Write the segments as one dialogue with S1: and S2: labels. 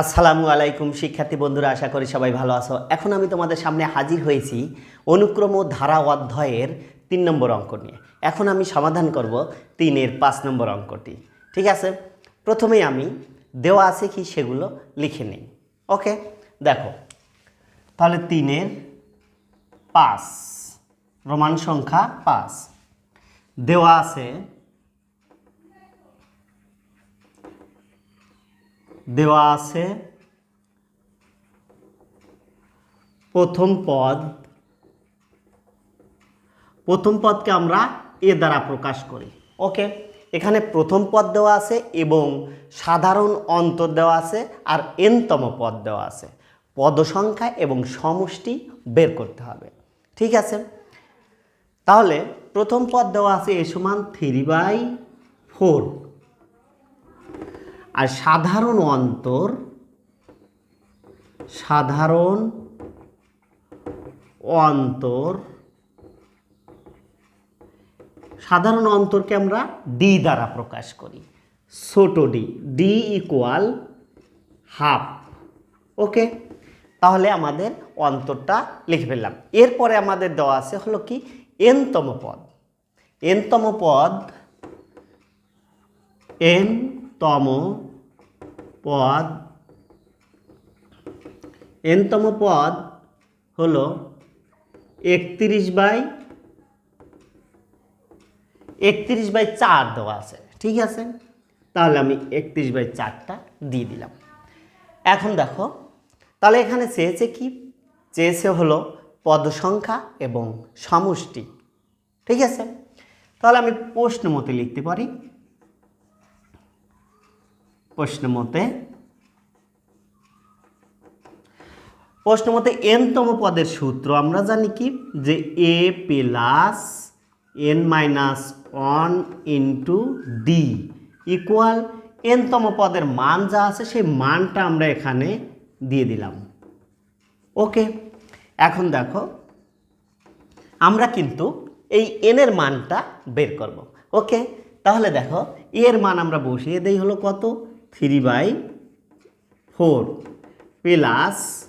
S1: আসসালামু আলাইকুম শিক্ষার্থী বন্ধুরা, আশা করি সবাই ভালো আছো। এখন আমি তোমাদের সামনে হাজির হয়েছি অনুক্রম ও ধারা অধ্যায়ের তিন নম্বর অঙ্ক নিয়ে। এখন আমি সমাধান করব তিনের পাঁচ নম্বর অঙ্কটি। ঠিক আছে? প্রথমেই আমি দেওয়া আছে কি সেগুলো লিখে নিই। ওকে? দেখো, তাহলে তিনের পাঁচ, রোমান সংখ্যা পাঁচ। দেওয়া আছে দেওয়া আছে। প্রথম পদ। প্রথম পদকে আমরা এ দ্বারা প্রকাশ করি। ওকে? এখানে প্রথম পদ দেওয়া আছে এবং সাধারণ অন্তর দেওয়া আছে আর এনতম পদ দেওয়া আছে। পদ সংখ্যা এবং সমষ্টি বের করতে হবে। ঠিক আছে? তাহলে প্রথম পদ দেওয়া আছে এ সমান থ্রি বাই ফোর আর সাধারণ অন্তর সাধারণ অন্তর, সাধারণ অন্তরকে আমরা ডি দ্বারা প্রকাশ করি। ছোট d d equal half okay তাহলে আমাদের অন্তরটা লিখে ফেললাম। এরপরে আমাদের দেওয়া আছে হলো কি? এনতম পদ। এনতম পদ এন তম পদ এনতম পদ হলো একত্রিশ বাই একত্রিশ বাই চার দেওয়া আছে, ঠিক আছে? তাহলে আমি একত্রিশ বাই চারটা দিয়ে দিলাম। এখন দেখো, তাহলে এখানে চেয়েছে কি? চেয়েছে হলো পদ সংখ্যা এবং সমষ্টি, ঠিক আছে? তাহলে আমি প্রশ্ন মতে লিখতে পারি। প্রশ্ন মতে প্রশ্ন মতে এনতম পদের সূত্র আমরা জানি কি? যে a plus n minus one into d equal এনতম পদের মান যা আছে সেই মানটা আমরা এখানে দিয়ে দিলাম। ওকে? এখন দেখো, আমরা কিন্তু এই এনের মানটা বের করব। ওকে? তাহলে দেখো এর মান আমরা বসিয়ে দেই হলো কত? Three by four plus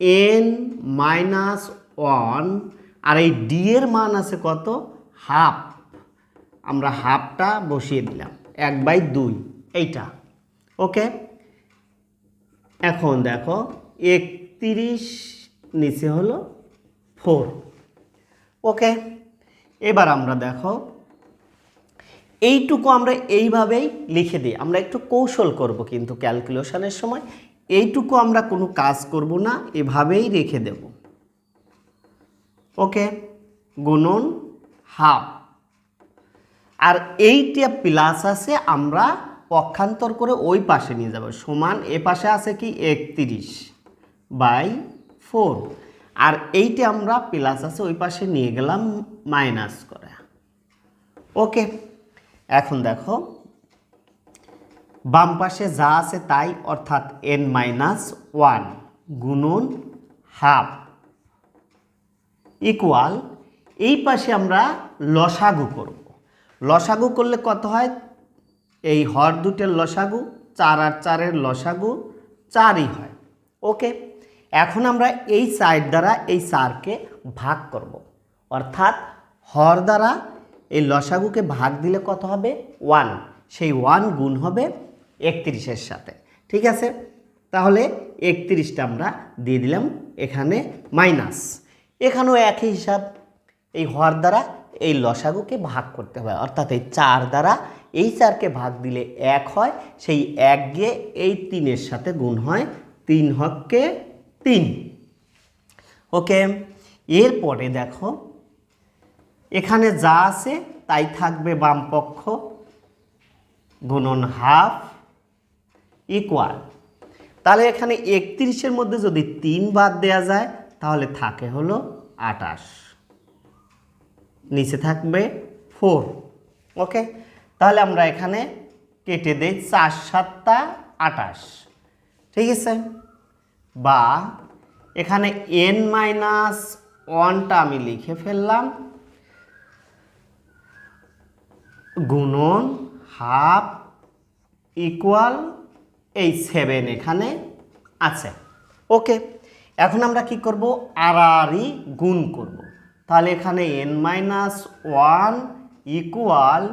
S1: n minus one আর এই ডি এর মান আছে কত? হাফ আমরা হাফটা বসিয়ে দিলাম। এক বাই দুই। এইটা। ওকে? এখন দেখো, একত্রিশ নিচে হলো ফোর ওকে? এবার আমরা দেখো এইটুকু আমরা এইভাবেই লিখে দিই। আমরা একটু কৌশল করব কিন্তু ক্যালকুলেশনের সময়। এইটুকু আমরা কোনো কাজ করব না, এভাবেই রেখে দেব। ওকে? গুণন হাফ। আর এইটা প্লাস আছে, আমরা পক্ষান্তর করে ওই পাশে নিয়ে যাব। সমান এ পাশে আছে কি? একত্রিশ বাই ফোর আর এইটা আমরা প্লাস আছে, ওই পাশে নিয়ে গেলাম মাইনাস করে। ওকে? এখন দেখো, বাম পাশে যা আছে তাই, অর্থাৎ এন মাইনাস ওয়ান গুণন হাফ ইকুয়াল এই পাশে আমরা লসাগু করব। লসাগু করলে কত হয়? এই হর দুটের লসাগু, চার আর চারের লসাগু, চারই হয়। ওকে এখন আমরা এই সাইড দ্বারা এই চারকে ভাগ করব। অর্থাৎ হর দ্বারা এই লসাগুকে ভাগ দিলে কত হবে? ওয়ান সেই ওয়ান গুণ হবে একত্রিশের সাথে। ঠিক আছে? তাহলে একত্রিশটা আমরা দিয়ে দিলাম এখানে মাইনাস এখানেও একই হিসাব। এই হর দ্বারা এই লসাগুকে ভাগ করতে হয়। অর্থাৎ এই চার দ্বারা এই চারকে ভাগ দিলে এক হয়। সেই এক গিয়ে এই তিনের সাথে গুণ হয় তিন হককে তিন। ওকে? এরপরে দেখো এখানে যা আছে, তাই থাকবে বাম পক্ষ গুণন হাফ ইকুয়াল তাহলে এখানে একত্রিশের মধ্যে যদি তিন বাদ দেয়া যায়, তাহলে থাকে হলো আটাশ নিচে থাকবে ফোর ওকে তাহলে আমরা এখানে কেটে দেই চার সাতটা আটাশ ঠিক আছে? বা এখানে এন মাইনাস ওয়ানটা আমি লিখে ফেললাম। গুণন হাফ ইকুয়াল এই সেভেন এখানে আছে। ওকে, এখন আমরা কি করব? আরই গুণ করব। তাহলে এখানে এন মাইনাস ওয়ান ইকুয়াল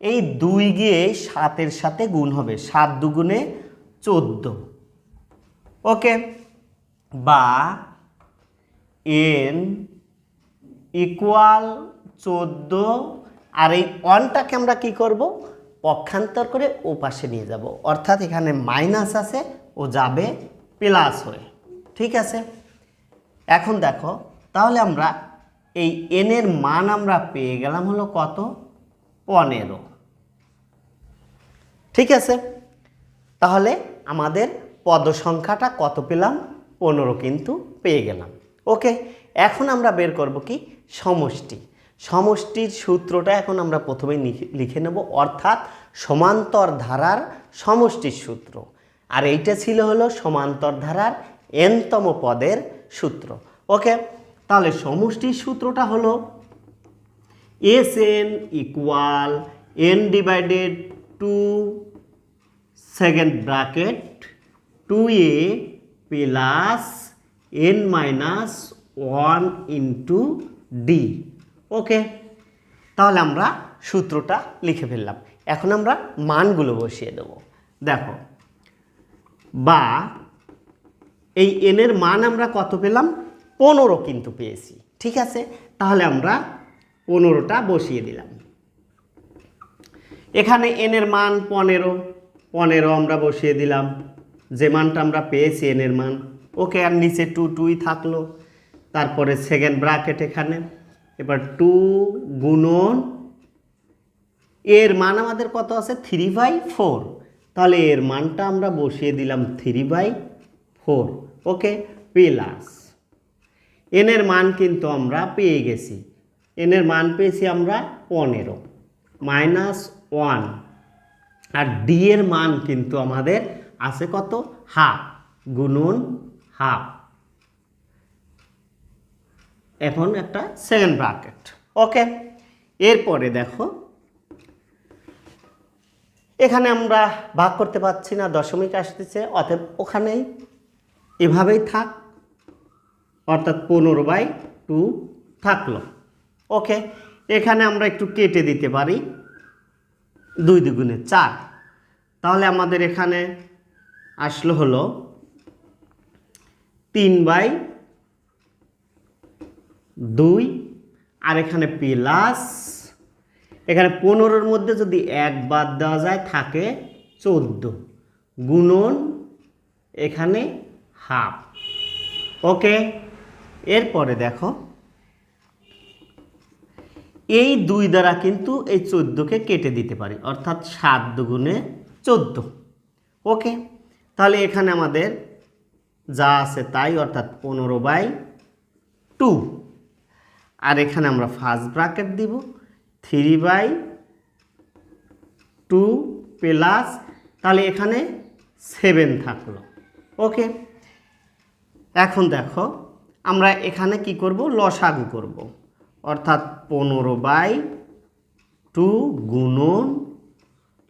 S1: এই দুই গিয়ে সাতের সাথে গুণ হবে। সাত দুগুণে চোদ্দ। ওকে, বা এন ইকুয়াল চোদ্দ আর এই ওয়ানটাকে আমরা কি করব? পক্ষান্তর করে ও পাশে নিয়ে যাব। অর্থাৎ এখানে মাইনাস আছে, ও যাবে প্লাস হয়ে। ঠিক আছে? এখন দেখো, তাহলে আমরা এই এনের মান আমরা পেয়ে গেলাম হলো কত? পনেরো। ঠিক আছে? তাহলে আমাদের পদ সংখ্যাটা কত পেলাম? পনেরো কিন্তু পেয়ে গেলাম। ওকে, এখন আমরা বের করব কি? সমষ্টি। সমষ্টির সূত্রটা এখন আমরা প্রথমেই লিখে- লিখে নেব। অর্থাৎ সমান্তর ধারার সমষ্টির সূত্র। আর এইটা ছিল হলো সমান্তর ধারার এনতম পদের সূত্র। ওকে? তাহলে সমষ্টির সূত্রটা হলো s n equal n divided two second bracket two a plus n minus one into d okay, তাহলে আমরা সূত্রটা লিখে ফেললাম। এখন আমরা মানগুলো বসিয়ে দেব। দেখো, বা এই এনের মান আমরা কত পেলাম? পনেরো কিন্তু পেয়েছি, ঠিক আছে? তাহলে আমরা পনেরোটা বসিয়ে দিলাম। এখানে এনের মান পনেরো পনেরো আমরা বসিয়ে দিলাম। যে মানটা আমরা পেয়েছি এনের মান, ওকে, আর নিচে টু টুই থাকল। তারপরে সেকেন্ড ব্র্যাকেট এখানে। এবার টু গুণন, এর মান আমাদের কত আছে? থ্রি বাই ফোর তাহলে এর মানটা আমরা বসিয়ে দিলাম three by four okay plus এনের মান কিন্তু আমরা পেয়ে গেছি। এনের মান পেয়েছি আমরা পনেরো মাইনাস ওয়ান আর ডি এর মান কিন্তু আমাদের আছে কত? হাফ গুণন হাফ এখন একটা সেকেন্ড ব্র্যাকেট ওকে এরপরে দেখো, এখানে আমরা ভাগ করতে পারছি না, দশমিক আসতেছে, অতএব ওখানেই এভাবেই থাক, অর্থাৎ পনেরো বাই টু থাকল। ওকে এখানে আমরা একটু কেটে দিতে পারি, দুই দুগুণে চার। তাহলে আমাদের এখানে আসলো হলো তিন বাই দুই, আর এখানে প্লাস এখানে পনেরোর মধ্যে যদি এক বাদ দেওয়া যায়, থাকে চোদ্দ। গুণন এখানে হাফ ওকে এরপরে দেখো, এই দুই দ্বারা কিন্তু এই চোদ্দোকে কেটে দিতে পারি, অর্থাৎ সাত দুগুণে চোদ্দ। ওকে তাহলে এখানে আমাদের যা আছে তাই, অর্থাৎ পনেরো বাই টু আর এখানে আমরা ফার্স্ট ব্র্যাকেট দিব। থ্রি বাই টু প্লাস তাহলে এখানে সেভেন থাকল। ওকে এখন দেখো, আমরা এখানে কি করব? লসাগু করব। অর্থাৎ পনেরো বাই টু গুণন,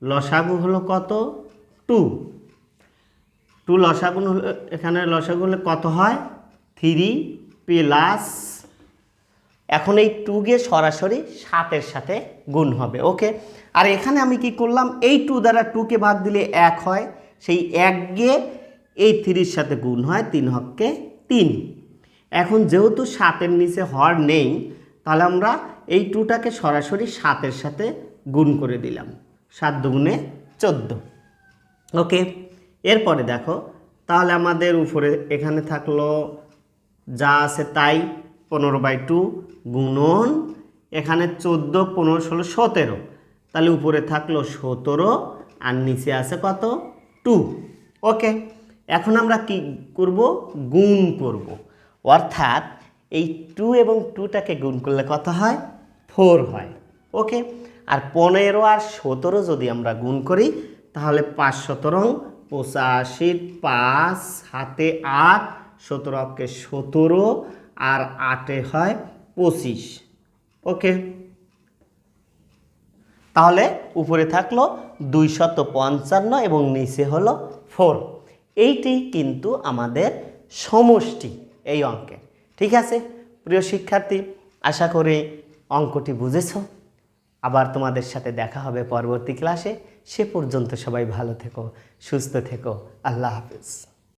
S1: লসাগু হলো কত? টু টু লসাগুন এখানে লসাগু হলে কত হয়? থ্রি প্লাস এখন এই টু গিয়ে সরাসরি সাতের সাথে গুণ হবে ওকে আর এখানে আমি কি করলাম? এই টু দ্বারা টুকে ভাগ দিলে এক হয়, সেই এক গিয়ে এই থ্রির সাথে গুণ হয়, তিন হককে তিন। এখন যেহেতু সাতের নিচে হর নেই, তাহলে আমরা এই টুটাকে সরাসরি সাতের সাথে গুণ করে দিলাম, সাত দুগুণে চোদ্দ ওকে এরপরে দেখো, তাহলে আমাদের উপরে এখানে থাকল, যা আছে তাই পনেরো বাই টু গুণন, এখানে চোদ্দ, পনেরো, ষোলো, সতেরো। তাহলে উপরে থাকল সতেরো, আর নিচে আছে কত? টু। ওকে, এখন আমরা কি করব? গুণ করব। অর্থাৎ এই টু এবং টুটাকে গুণ করলে কত হয়? ফোর হয়। ওকে, আর পনেরো আর সতেরো যদি আমরা গুণ করি, তাহলে পাঁচ সতেরো পঁচাশি, পাঁচ হাতে আট, সতেরো অক্ষে সতেরো আর আটে হয় পঁচিশ। ওকে? তাহলে উপরে থাকল দুইশত পঞ্চান্ন এবং নিচে হলো ফোর। এইটি কিন্তু আমাদের সমষ্টি এই অঙ্কের। ঠিক আছে? প্রিয় শিক্ষার্থী, আশা করি অঙ্কটি বুঝেছ। আবার তোমাদের সাথে দেখা হবে পরবর্তী ক্লাসে। সে পর্যন্ত সবাই ভালো থেকো, সুস্থ থেকো। আল্লাহ হাফিজ।